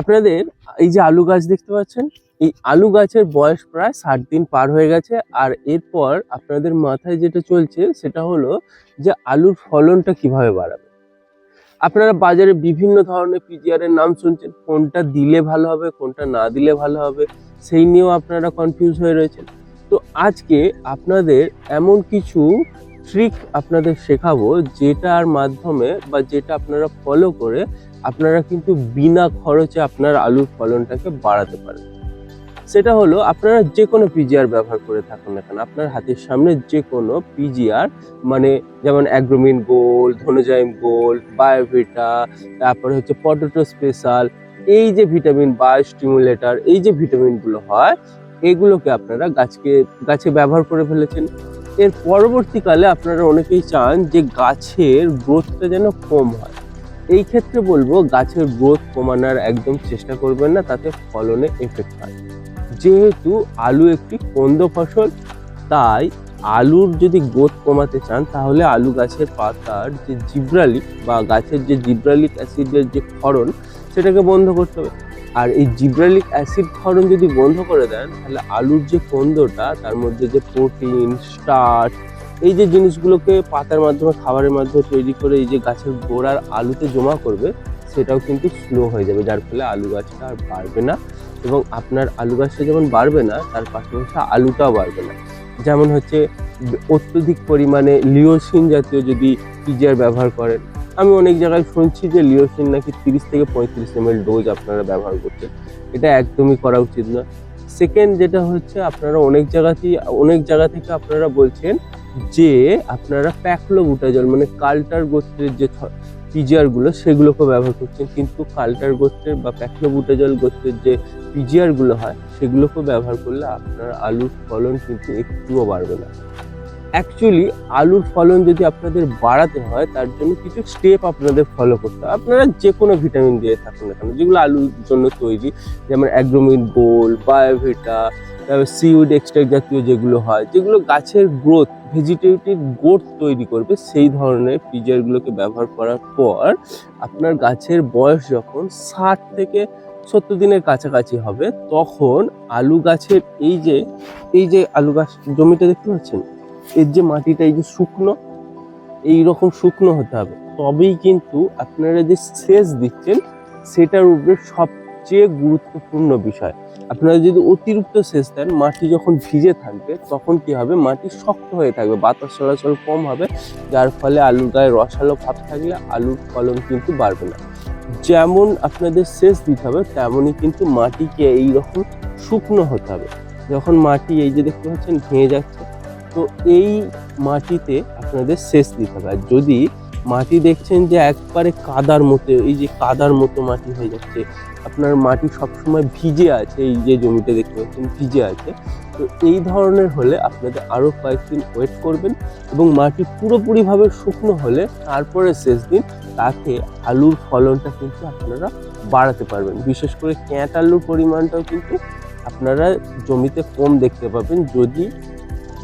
আপনাদের এই যে আলু গাছ দেখতে পাচ্ছেন, এই আলু গাছের বয়স প্রায় ষাট দিন পার হয়ে গেছে, আর এরপর আপনাদের মাথায় যেটা চলছে সেটা হলো যে আলুর ফলনটা কীভাবে বাড়াবে। আপনারা বাজারে বিভিন্ন ধরনের পিজিআর এর নাম শুনছেন, কোনটা দিলে ভালো হবে, কোনটা না দিলে ভালো হবে, সেই নিয়েও আপনারা কনফিউজ হয়ে রয়েছেন। তো আজকে আপনাদের এমন কিছু ট্রিক আপনাদের শেখাবো যেটার মাধ্যমে বা যেটা আপনারা ফলো করে আপনারা কিন্তু বিনা খরচে আপনার আলুর ফলনটাকে বাড়াতে পারেন। সেটা হলো আপনারা যে কোনো পিজিআর ব্যবহার করে থাকুন না কেন, আপনার হাতের সামনে যে কোনো পিজিআর মানে যেমন Agromin gold Dhanuzyme gold Biovita তারপরে হচ্ছে পটেটো স্পেশাল এই যে ভিটামিন বায়ো স্টিমুলেটার এই যে ভিটামিনগুলো হয়, এগুলোকে আপনারা গাছকে, গাছে ব্যবহার করে ফেলেছেন। এর পরবর্তীকালে আপনারা অনেকেই চান যে গাছের গ্রোথটা যেন কম হয়। এই ক্ষেত্রে বলব, গাছের গ্রোথ কমানোর একদম চেষ্টা করবেন না, তাতে ফলনে এফেক্ট হয় যেহেতু আলু একটি কন্দ ফসল, তাই আলুর যদি গ্রোথ কমাতে চান, তাহলে আলু গাছের পাতার যে জিব্রালিক বা গাছের যে জিব্রালিক অ্যাসিডের যে ক্ষরণ সেটাকে বন্ধ করতে হবে। আর এই জিব্রালিক অ্যাসিড ক্ষরণ যদি বন্ধ করে দেন, তাহলে আলুর যে কন্দটা তার মধ্যে যে প্রোটিন, স্টার্চ, এই যে জিনিসগুলোকে পাতার মাধ্যমে, খাবারের মাধ্যমে তৈরি করে এই যে গাছের গোড়ার আলুতে জমা করবে, সেটাও কিন্তু স্লো হয়ে যাবে, যার ফলে আলু গাছটা আর বাড়বে না। এবং আপনার আলু গাছটা যেমন বাড়বে না, তার পাশাপাশি আলুটাও বাড়বে না। যেমন হচ্ছে, অত্যধিক পরিমাণে লিওসিন জাতীয় যদি পিজিআর ব্যবহার করেন আমি অনেক জায়গায় শুনছি যে লিওসিন নাকি তিরিশ থেকে পঁয়ত্রিশ এম ডোজ আপনারা ব্যবহার করছেন। এটা একদমই করা উচিত না। সেকেন্ড যেটা হচ্ছে, আপনারা অনেক জায়গাতেই, অনেক জায়গা থেকে আপনারা বলছেন যে আপনারা প্যাকলো বুটাজল মানে কাল্টার গোত্রের যে পিজিআরগুলো সেগুলোকে ব্যবহার করছেন। কিন্তু কাল্টার গোত্রের বা প্যাকলো বুটাজল গোত্রের যে পিজিআরগুলো হয় সেগুলোকে ব্যবহার করলে আপনার আলুর ফলন কিন্তু একটুও বাড়বে না। অ্যাকচুয়ালি আলুর ফলন যদি আপনাদের বাড়াতে হয়, তার জন্য কিছু স্টেপ আপনাদের ফলো করতে হবে। আপনারা যে কোনো ভিটামিন দিয়ে থাকুন না কেন, যেগুলো আলুর জন্য তৈরি, যেমন অ্যাগ্রোমিন গোল বায়োভিটা তারপর সিউড এক্সট্রাক্ট জাতীয় যেগুলো হয়, যেগুলো গাছের গ্রোথ ভেজিটেটিভ গ্রোথ তৈরি করবে, সেই ধরনের পিজারগুলোকে ব্যবহার করার পর আপনার গাছের বয়স যখন ষাট থেকে সত্তর দিনের কাছাকাছি হবে, তখন আলু গাছের এই যে এই যে আলু গাছ জমিটা দেখতে পাচ্ছেন? এর যে মাটিটা, এই যে শুকনো, এই রকম শুকনো হতে হবে। তবেই কিন্তু আপনারা যে সেচ দিচ্ছেন, সেটার উপরে সবচেয়ে গুরুত্বপূর্ণ বিষয়। আপনারা যদি অতিরিক্ত সেচ দেন, মাটি যখন ভিজে থাকবে, তখন কি হবে? মাটি শক্ত হয়ে থাকবে, বাতাস চলাচল কম হবে, যার ফলে আলুর গায়ে রসালো ভাব থাকলে আলুর ফলন কিন্তু বাড়বে না। যেমন আপনাদের সেচ দিতে হবে, তেমনই কিন্তু মাটিকে এইরকম শুকনো হতে হবে। যখন মাটি এই যে দেখতে পাচ্ছেন, ভেঙে যাচ্ছে তো এই মাটিতে আপনাদের সেচ দিতে হবে। আর যদি মাটি দেখছেন যে একবারে কাদার মতো, এই যে কাদার মতো মাটি হয়ে যাচ্ছে, আপনার মাটি সবসময় ভিজে আছে, এই যে জমিতে দেখতে পাচ্ছেন ভিজে আছে, তো এই ধরনের হলে আপনাদের আরও কয়েকদিন ওয়েট করবেন এবং মাটি পুরোপুরিভাবে শুকনো হলে তারপরে সেচ দিন, তাতে আলুর ফলনটা কিন্তু আপনারা বাড়াতে পারবেন। বিশেষ করে ক্যাঁট আলুর পরিমাণটাও কিন্তু আপনারা জমিতে কম দেখতে পাবেন। যদি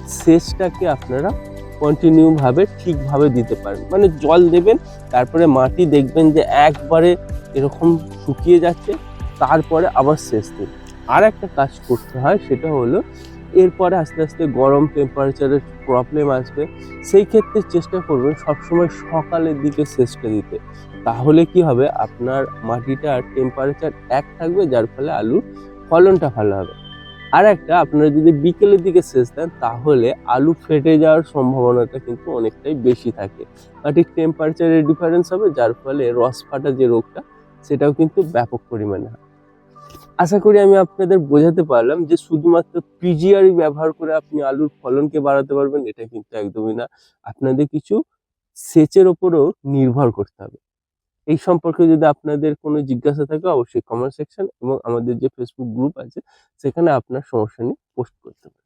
সেচটাকে আপনারা কন্টিনিউভাবে ঠিকভাবে দিতে পারেন। মানে জল দেবেন, তারপরে মাটি দেখবেন যে একবারে এরকম শুকিয়ে যাচ্ছে, তারপরে আবার সেচ দিন। আর একটা কাজ করতে হয়, সেটা হলো এরপরে আস্তে আস্তে গরম টেম্পারেচারের প্রবলেম আসবে। সেই ক্ষেত্রে চেষ্টা করবেন সবসময় সকালের দিকে সেচটা দিতে। তাহলে কি হবে? আপনার মাটিটার টেম্পারেচার এক থাকবে, যার ফলে আলুর ফলনটা ভালো হবে। আর একটা আপনারা যদি বিকেলের দিকে সেচ দেন, তাহলে আলু ফেটে যাওয়ার সম্ভাবনাটা কিন্তু অনেকটাই বেশি থাকে। মাটির টেম্পারেচারের ডিফারেন্স হবে, যার ফলে রস ফাটা যে রোগটা, সেটাও কিন্তু ব্যাপক পরিমাণে হয়। আশা করি আমি আপনাদের বোঝাতে পারলাম যে শুধুমাত্র পিজিআরই ব্যবহার করে আপনি আলুর ফলনকে বাড়াতে পারবেন, এটা কিন্তু একদমই না। আপনাদের কিছু সেচের ওপরও নির্ভর করতে হবে। এই সম্পর্কে যদি আপনাদের কোনো জিজ্ঞাসা থাকে, অবশ্যই কমেন্ট সেকশন এবং আমাদের যে ফেসবুক গ্রুপ আছে, সেখানে আপনার সমস্যা নিয়ে পোস্ট করতে পারেন।